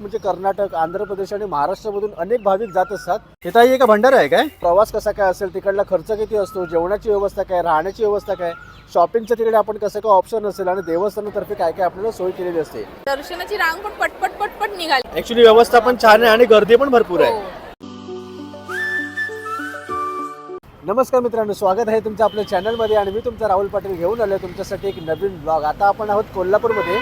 म्हणजे कर्नाटक आंध्र प्रदेश आणि महाराष्ट्रामधून अनेक भाविक जात असतात. इथं एक भंडार आहे काय? प्रवास कसा काय असेल तिकडला खर्च किती असतो जेवणाची व्यवस्था काय राहण्याची व्यवस्था काय शॉपिंगचं तिकडे आपण कसं काय ऑप्शन असेल आणि देवस्थानातर्फे काय काय आपल्याला सोय केलेली असते? दर्शनाची रांग पण पटपट पटपट निघाली. ऍक्च्युली व्यवस्था पण छान आहे आणि गर्दी पण भरपूर आहे. हो. नमस्कार मित्रांनो स्वागत आहे तुमचं आपल्या चॅनलमध्ये आणि मी तुमचा राहुल पाटील घेऊन आलो तुमच्यासाठी एक नवीन ब्लॉग आता आपण आहोत कोल्हापूरमध्ये.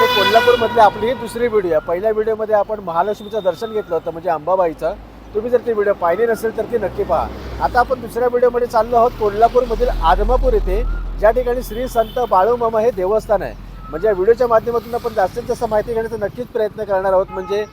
आणि कोल्हापूरमधली आपली ही दुसरी व्हिडिओ आहे. पहिल्या व्हिडिओमध्ये आपण महालक्ष्मीचं दर्शन घेतलं होतं म्हणजे अंबाबाईचं. तुम्ही जर ती व्हिडिओ पाहिली नसेल तर ती नक्की पहा. आता आपण दुसऱ्या व्हिडिओमध्ये चाललो आहोत कोल्हापूरमधील आदमापूर येथे. ज्या ठिकाणी श्री संत बाळूमामा हे देवस्थान आहे. म्हणजे या व्हिडिओच्या माध्यमातून आपण जास्तीत जास्त माहिती घेण्याचा नक्कीच प्रयत्न करणार आहोत. म्हणजे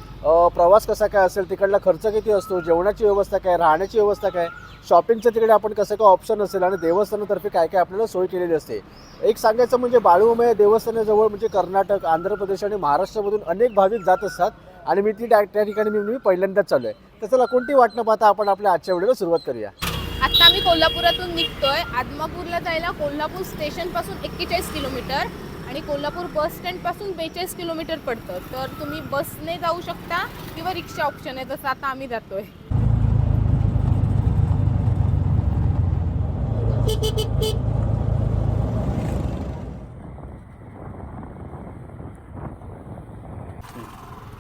प्रवास कसा काय असेल तिकडला खर्च किती असतो जेवणाची व्यवस्था काय राहण्याची व्यवस्था काय शॉपिंगचं तिकडे आपण कसं काय ऑप्शन असेल आणि देवस्थानातर्फे काय काय आपल्याला सोय केलेली असते. एक सांगायचं म्हणजे बाळूमय देवस्थानाजवळ म्हणजे कर्नाटक आंध्र प्रदेश आणि महाराष्ट्रामधून अनेक भाविक जात असतात आणि मी ती त्या त्या ठिकाणी मी मी पहिल्यांदाच चालू आहे तर चला कोणती वाट न पाहता आपण आपल्या आजच्या व्हिडिओला सुरुवात करूया. आता आम्ही कोल्हापुरातून निघतोय. आदमापूरला जायला कोल्हापूर स्टेशनपासून एक्केचाळीस किलोमीटर. आणि कोल्हापूर बस स्टँडपासून बेचाळीस किलोमीटर पडतं. तर तुम्ही बसने जाऊ शकता किंवा रिक्षा ऑप्शन आहे जसं आता आम्ही जातोय.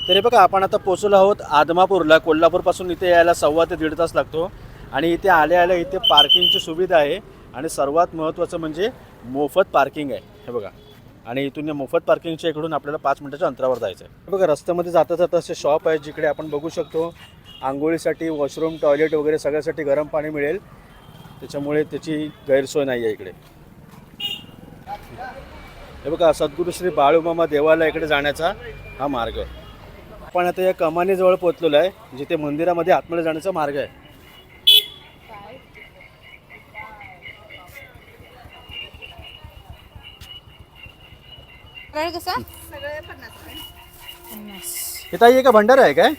तरी बघा आपण आता पोचलो आहोत आदमापूरला. कोल्हापूरपासून इथे यायला सव्वा ते दीड तास लागतो. आणि इथे आल्या आल्या इथे पार्किंगची सुविधा आहे. आणि सर्वात महत्त्वाचं म्हणजे मोफत पार्किंग आहे. हे बघा. आणि इथून मोफत पार्किंगच्या इकडून आपल्याला पाच मिनिटाच्या अंतरावर जायचं आहे. हे बघा रस्त्यामध्ये जाता जाता असे शॉप आहेत जिकडे आपण बघू शकतो. आंघोळीसाठी वॉशरूम टॉयलेट वगैरे सगळ्यासाठी गरम पाणी मिळेल. त्याच्यामुळे त्याची गैरसोय नाही आहे इकडे. हे बघा सद्गुरू श्री बाळूमामा देवालयाकडे जाण्याचा हा मार्ग आहे. आपण आता या कमानीजवळ पोचलेलो आहे जिथे मंदिरामध्ये आतमध्ये जाण्याचा मार्ग आहे. वेळ कसा? हे ताई का भंडार आहे काय?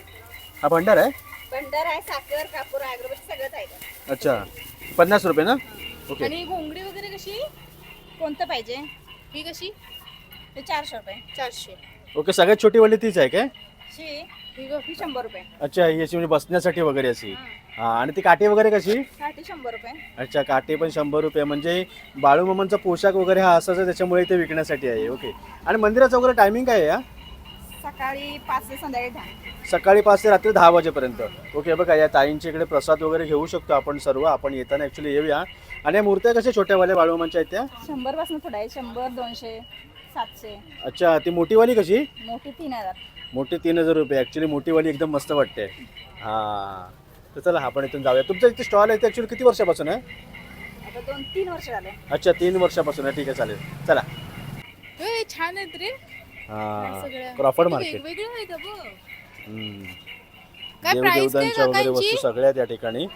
हा भंडार आहे? भंडार आहे साखर कापूर अगरबत्ती सगळंच आहे. इथं. अच्छा. पन्नास रुपये ना? ओके. आणि घोंगडी वगैरे कशी? कोणतं पाहिजे? ही कशी? ते चारशे रुपये. चारशे. ओके सगळ्यात छोटी वाली तीच आहे काय? ही शंभर रुपये. अच्छा ही अशी म्हणजे बसण्यासाठी वगैरे अशी. हां. आणि ती काठी वगैरे कशी? साठी शंभर रुपये. अच्छा काठी पण शंभर रुपये. म्हणजे बाळूमामांचा पोशाख वगैरे हा असाच आहे त्याच्यामुळे ते विकण्यासाठी आहे. ओके. आणि मंदिराचं वगैरे टायमिंग काय आहे सकाळी पाच ते संध्याकाळी दहा. सकाळी पाच ते रात्री दहा वाजेपर्यंत. ओके बघा या ताईंच्या इकडे प्रसाद वगैरे घेऊ शकतो आपण सर्व. आपण येताना ॲक्च्युली येऊया. आणि या मूर्त्या कशा छोट्यावाल्या बाळूमांच्या आहेत त्या? शंभरपासून थोडं आहे शंभर दोनशे सातशे. अच्छा ती मोठीवाली कशी? मोठी तीन हजार मोठी तीन हजार रुपये. ॲक्च्युली मोठीवाली एकदम मस्त वाटते. हां. तर चला आपण इथून जाऊया. तुमचं इथे स्टॉल आहे ते ॲक्च्युली किती वर्षापासून आहे? आता दोन तीन वर्ष झाले. अच्छा तीन वर्षापासून आहे. ठीक आहे चालेल. चला. ए, छान आहेत रे. हां. सगळ्या. क्रॉफर्ड मार्केट वेगवेगळं आहे का बघ? हम्म. काय प्राइस काय देवदेवतांच्या वगैरे काकांची? वस्तू सगळ्या त्या ठिकाणी.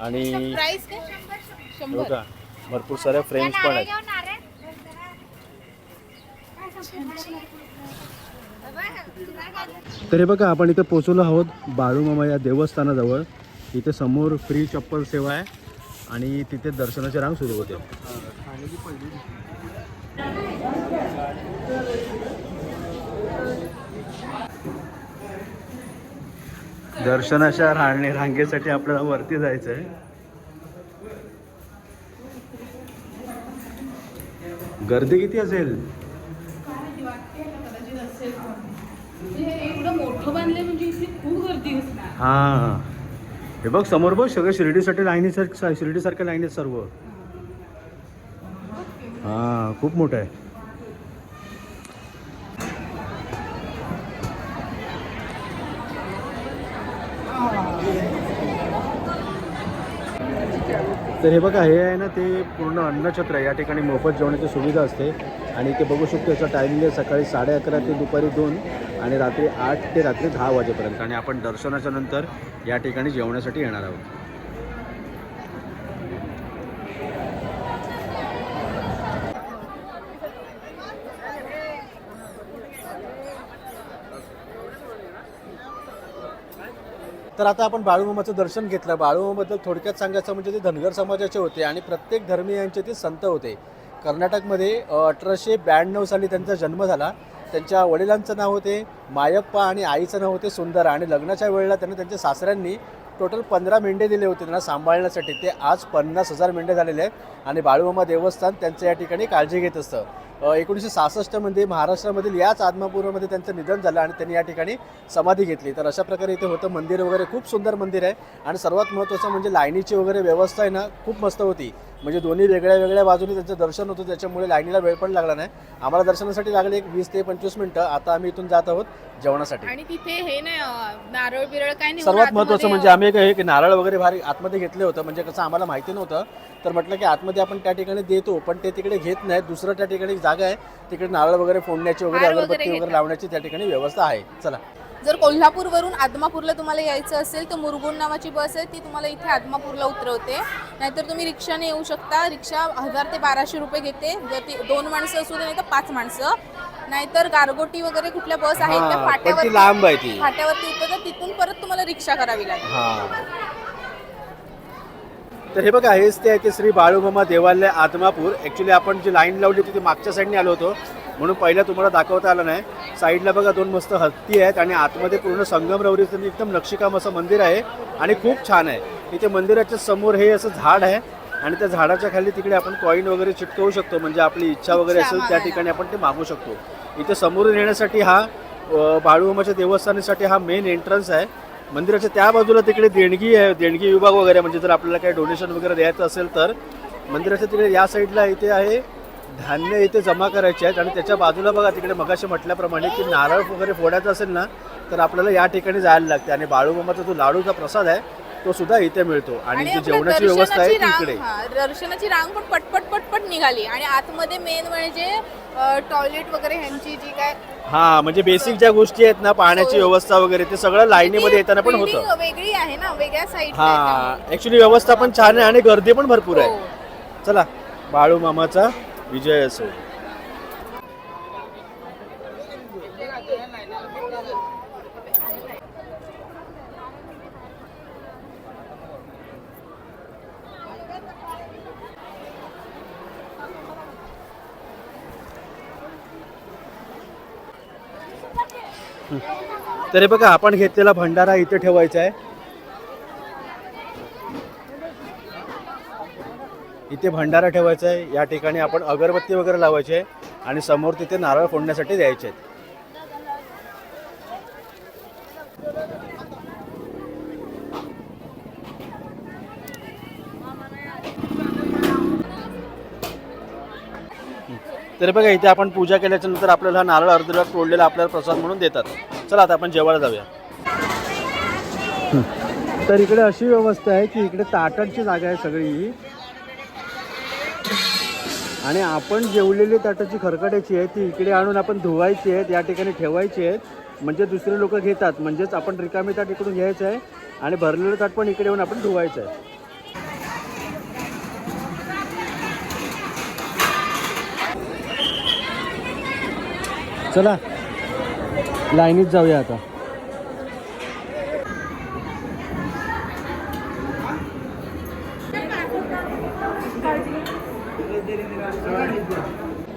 आणि प्राइस काय? शंभर. बघा भरपूर साऱ्या फ्रेम्स पण आहेत. तर हे बघा आपण इथे पोचवलो आहोत बाळूमामा या देवस्थानाजवळ. इथे समोर फ्री चप्पल सेवा आहे आणि तिथे दर्शनाची रांग सुरू होते. दर्शनाच्या राहणे रांगेसाठी आपल्याला वरती जायचं आहे गर्दी किती असेल एवढं मोठं बांधलंय म्हणजे इथे खूप गर्दी असणार हा. हे बघ समोर बघ सगळं शिर्डीसाठी लाईनी सर शिर्डीसारख्या लाईन आहेत सर्व. हा खूप मोठं आहे. तर हे बघा हे आहे ना ते पूर्ण अन्नछत्र या ठिकाणी मोफत जेवणाची सुविधा असते. आणि ते बघू शकतो याचा टायमिंग आहे म्हणजे सकाळी साडे अकरा ते दुपारी दोन आणि रात्री आठ ते रात्री दहा वाजेपर्यंत. आणि आपण दर्शनाच्या नंतर या ठिकाणी जेवणासाठी येणार आहोत. तर आता आपण बाळूमामाचं दर्शन घेतलं. बाळूमामाबद्दल थोडक्यात सांगायचं म्हणजे ते धनगर समाजाचे होते आणि प्रत्येक धर्मीयांचे ते संत होते. कर्नाटकमध्ये अठराशे ब्याण्णव साली त्यांचा जन्म झाला. त्यांच्या वडिलांचं नाव होते मायप्पा आणि आईचं नाव होते सुंदरा आणि लग्नाच्या वेळेला त्यांना त्यांच्या सासऱ्यांनी टोटल पंधरा मेंढे दिले होते त्यांना सांभाळण्यासाठी. ते आज पन्नास हजार मेंढे झालेले आहेत आणि बाळूमामा देवस्थान त्यांचं या ठिकाणी काळजी घेत असतं. एकोणीसशे सहासष्टमध्ये महाराष्ट्रामधील याच आदमापूरमध्ये त्यांचं निधन झालं आणि त्यांनी या ठिकाणी समाधी घेतली. तर अशा प्रकारे इथे होतं. मंदिर वगैरे खूप सुंदर मंदिर आहे. आणि सर्वात महत्त्वाचं म्हणजे लाईनीची वगैरे व्यवस्था आहे ना खूप मस्त होती. म्हणजे दोन्ही वेगळ्या वेगळ्या बाजूने त्यांचं दर्शन होतं त्याच्यामुळे लाईनीला वेळ पण लागला नाही. आम्हाला दर्शनासाठी लागले एक वीस ते पंचवीस मिनटं. आता आम्ही इथून जात आहोत जेवणासाठी. आणि तिथे हे नाही अं, नारळ बिरळ काय नाही सर्वात महत्त्वाचं म्हणजे आम्ही काय की नारळ वगैरे भारी आतमध्ये घेतले होतं. म्हणजे कसं आम्हाला माहिती नव्हतं. तर म्हटलं की आतमध्ये आपण त्या ठिकाणी देतो पण ते तिकडे घेत नाहीत. दुसरं त्या ठिकाणी एक जागा आहे. तिकडे नारळ वगैरे फोडण्याची वगैरे हार वगैरे अगरबत्ती वगैरे घेतात. लावण्याची त्या ठिकाणी व्यवस्था आहे. चला. जर कोल्हापूरवरून आदमापूरला तुम्हाला यायचं असेल तर मुरगुण नावाची बस आहे ती तुम्हाला इथे आदमापूरला उतरवते. नाहीतर तुम्ही रिक्षाने येऊ शकता. रिक्षा हजार ते बाराशे रुपये घेते. जर ती दोन माणसं असू दे नाही तर पाच माणसं. नाहीतर गारगोटी वगैरे कुठल्या बस आहेत त्या हा, पण ती फाट्यावरती लांब आहे ती. फाट्यावरती उतरतात तिथून परत तुम्हाला रिक्षा करावी लागेल. हा. तर हे बघा हेच ते आहे ते श्री बाळूमामा देवालय आदमापूर. ॲक्च्युली आपण जी लाईन लावली होती ती मागच्या साईडने आलो होतो. म्हणून पहिला तुम्हाला दाखवता आलं नाही. साईडला बघा दोन मस्त हत्ती आहेत आणि आतमध्ये पूर्ण संगमरवरीचं एकदम नक्षीकाम असं मंदिर आहे आणि खूप छान आहे. इथे मंदिराच्या समोर हे असं झाड आहे आणि त्या झाडाच्या खाली तिकडे आपण कॉईन वगैरे चिटकवू शकतो म्हणजे आपली इच्छा वगैरे असेल त्या. ठिकाणी आपण ते मागू शकतो. इथे समोरून येण्यासाठी हा अ, बाळूमामाच्या देवस्थानासाठी हा मेन एंट्रन्स आहे. मंदिराच्या त्या बाजूला तिकडे देणगी आहे देणगी विभाग वगैरे म्हणजे जर आपल्याला काही डोनेशन वगैरे द्यायचं असेल तर. मंदिराच्या तिकडे या साईडला इथे आहे धान्य इथे जमा करायचे आहेत आणि त्याच्या बाजूला बघा तिकडे मगाशी म्हटल्याप्रमाणे की नारळ वगैरे फोडायचा असेल ना तर आपल्याला या ठिकाणी जायला लागते. आणि बाळूमामाचा जो लाडूचा प्रसाद आहे तो सुद्धा इथे मिळतो. आणि जी जेवणाची व्यवस्था आहे ती दर्शनाची रांग- हा, पण पटपट पटपट निघाली. आणि आतमध्ये मेन म्हणजे टॉयलेट वगैरे ह्यांची जी काय हा म्हणजे बेसिक ज्या गोष्टी आहेत ना पाण्याची व्यवस्था वगैरे ते सगळं लाईनीमध्ये येताना पण होतं. वेगळी आहे ना वेगळ्या साईड हा ऍक्च्युली व्यवस्था पण छान आहे आणि गर्दी पण भरपूर आहे. चला बाळू मामाचा विजय असो. तरी बघा आपण घेतलेला भंडारा इथे ठेवायचा आहे. इथे भंडारा ठेवायचा आहे. या ठिकाणी आपण अगरबत्ती वगैरे लावायची आहे आणि समोर तिथे नारळ फोडण्यासाठी द्यायचे आहेत. तर बघा इथे आपण पूजा केल्याच्यानंतर आपल्याला हा नारळ अर्धला तोडलेला आपल्याला प्रसाद म्हणून देतात. चला आता आपण जेवायला जाऊया. तर इकडे अशी व्यवस्था आहे की इकडे ताटांची जागा आहे सगळी. आणि आपण जेवलेली ताटाची खरकट्याची आहे ती इकडे आणून आपण धुवायची आहेत या ठिकाणी ठेवायची आहेत. म्हणजे दुसरे लोक घेतात म्हणजेच आपण रिकामी ताट इकडून घ्यायचं आहे आणि भरलेलं ताट पण इकडे येऊन आपण धुवायचं आहे. चला लाईनीत जाऊया आता.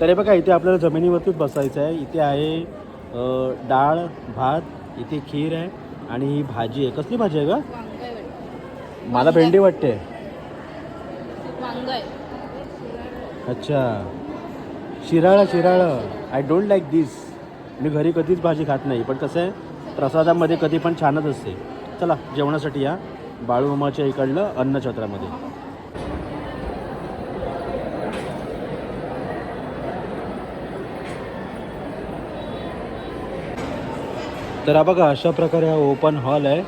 तरी बघा इथे आपल्याला जमिनीवरतीच बसायचं आहे. इथे आहे डाळ भात इथे खीर आहे आणि ही भाजी आहे. कसली भाजी आहे का मला भेंडी वाटते. अच्छा. शिराळा शिराळं. आय डोंट लाईक दिस मी घरी कधीच भाजी खात नाही पण कसं आहे प्रसादामध्ये कधी पण छानच असते. चला जेवणासाठी या. बाळूमामाच्या इकडलं अन्नछत्रामध्ये. तर हा बघा अशा प्रकारे हा ओपन हॉल आहे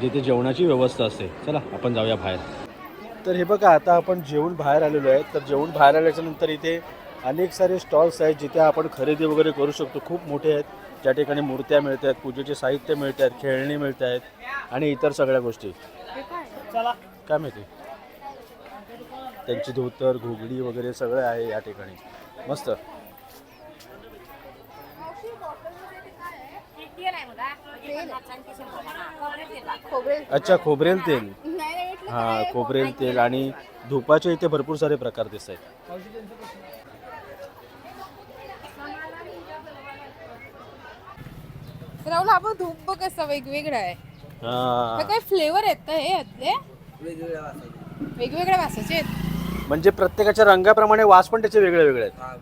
जिथे जेवणाची व्यवस्था असते. चला आपण जाऊया बाहेर. तर हे बघा आता आपण जेवण बाहेर आलेलो आहे. तर जेवण बाहेर आल्याच्यानंतर इथे अनेक सारे स्टॉल्स आहेत जिथे आपण खरेदी वगैरे करू शकतो. खूप मोठे आहेत. ज्या ठिकाणी मूर्त्या मिळत आहेत पूजेचे साहित्य मिळत आहेत खेळणी मिळत आहेत आणि इतर सगळ्या गोष्टी. काय माहिती? त्यांची धोतर घुगडी वगैरे सगळं आहे या ठिकाणी. मस्त. अच्छा खोबरेल तेल. नाही नाही म्हटलं हा खोबरेल तेल आणि धुपाचे इथे भरपूर सारे प्रकार दिसत आहेत राहुल हा बघ धूप बघ कसा वेगवेगळा आहे. हा. काय फ्लेवर आहेत का हे यातले वेगवेगळ्या वासाचे. आहेत. म्हणजे प्रत्येकाच्या रंगाप्रमाणे वास पण त्याचे वेगळे वेगळे आहेत हा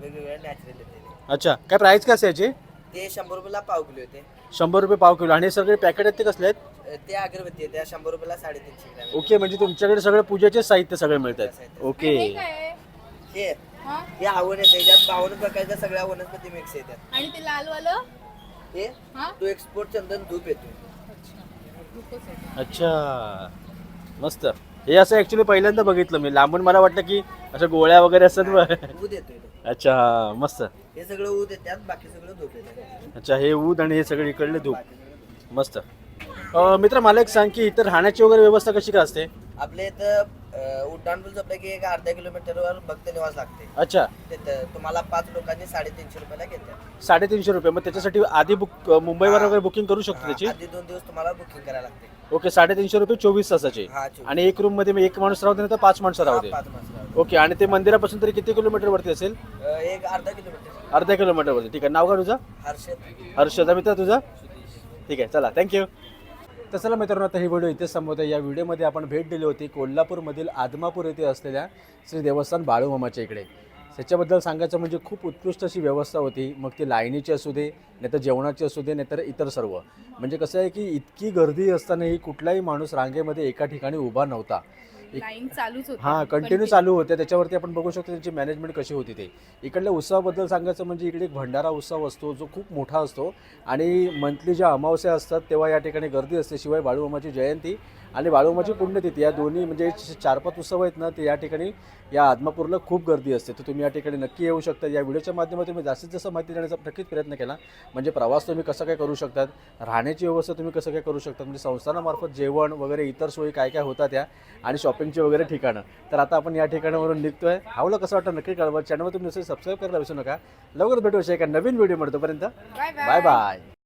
अच्छा काय प्राइस काय याची? ते शंभर रुपयाला पाव किलो येते शंभर रुपये पाव किलो. आणि हे सगळे पॅकेट आहेत ते कसले आहेत? अ, ते अगरबत्ती आहे त्या शंभर रुपयाला साडेतीनशे ग्रॅम ओके म्हणजे तुमच्याकडे सगळे पूजेचे साहित्य सगळे मिळतात ओके. हे काय? आहे? हे हा? हे आवड येते त्यात बावन्न प्रकारच्या सगळ्या वनस्पती मिक्स येतात आणि ते लालवालं? हे हा? तो एक्सपोर्ट चंदन धूप येतो. अच्छा धूपच आहे. अच्छा. मस्त. हे असं ऍक्च्युली पहिल्यांदा बघितलं मी. लांबून मला वाटलं की असं गोळ्या वगैरे असतात बघ. ऊद येतोय तो. अच्छा हा, मस्त. हे सगळं ऊद येतात बाकी सगळं धूप येतात अच्छा हे ऊद आणि हे सगळे इकडले धूप. मस्त. अं, मित्र मला एक सांग की इथं राहण्याची वगैरे व्यवस्था कशी काय असते? आपल्या इथं अ, उड्डाण पूल जपलं की एक अर्ध्या किलोमीटरवर भक्त निवास लागते. अच्छा. तिथं तुम्हाला पाच लोकांनी साडेतीनशे रुपयाला घेतात. साडेतीनशे रुपये. मग त्याच्यासाठी आधी बुक मुंबईवर वगैरे बुकिंग करू शकतो त्याची? आधी दोन दिवस तुम्हाला बुकिंग करायला लागते. ओके साडेतीनशे रुपये चोवीस तासाचे. हा चोवीस. आणि एक रूममध्ये एक माणूस राहू दे नाही तर पाच माणसं राहू हा, पाच माणसं ओके आणि ते मंदिरापासून तरी किती किलोमीटर वरती असेल? अ, एक अर्धा किलोमीटर. अर्ध्या किलोमीटर वरती. ठीक आहे नाव का तुझं? हर्षद. हर्षदा मित्र तुझं? ठीक आहे चला थँक्यू तर चला मित्रांनो आता ही व्हिडिओ इथेच संपवतो. या व्हिडिओमध्ये आपण भेट दिली होती कोल्हापूरमधील आदमापूर येथे असलेल्या श्री देवस्थान बाळूमामाच्या इकडे. त्याच्याबद्दल सांगायचं म्हणजे खूप उत्कृष्ट अशी व्यवस्था होती. मग ती लाईनीची असू दे नाही तर जेवणाची असू दे नाही तर इतर सर्व. म्हणजे कसं आहे की इतकी गर्दी असतानाही कुठलाही माणूस रांगेमध्ये एका ठिकाणी उभा नव्हता. लाईन चालूच होती. हां कंटिन्यू चालू होते. त्याच्यावरती आपण बघू शकतो त्यांची मॅनेजमेंट कशी होती ते. इकडल्या उत्सवाबद्दल सांगायचं म्हणजे इकडे एक भंडारा उत्सव असतो जो खूप मोठा असतो. आणि मंथली ज्या अमावस्या असतात तेव्हा या ठिकाणी गर्दी असते. शिवाय बाळूमामाची जयंती. आणि बाळूमाची पुण्यतिथी या दोन्ही म्हणजे चार पाच उत्सव आहेत ना ते या ठिकाणी या आदमापूरला खूप गर्दी असते. तर तुम्ही या ठिकाणी नक्की येऊ शकता. या व्हिडिओच्या माध्यमातून मी जास्तीत जास्त माहिती देण्याचा नक्कीच प्रयत्न केला. म्हणजे प्रवास तुम्ही कसं काय करू शकतात राहण्याची व्यवस्था तुम्ही कसं काय करू शकता म्हणजे संस्थानामार्फत जेवण वगैरे इतर सोयी काय काय होतात त्या आणि शॉपिंगची वगैरे ठिकाणं. तर आता आपण या ठिकाणावरून निघतोय. आवलं कसं वाटतं नक्की कळवा. चॅनलवर तुम्ही सबस्क्राईब करायला विसरू नका. लवकर भेटू अशा एका नवीन व्हिडिओ तोपर्यंत. Bye bye bye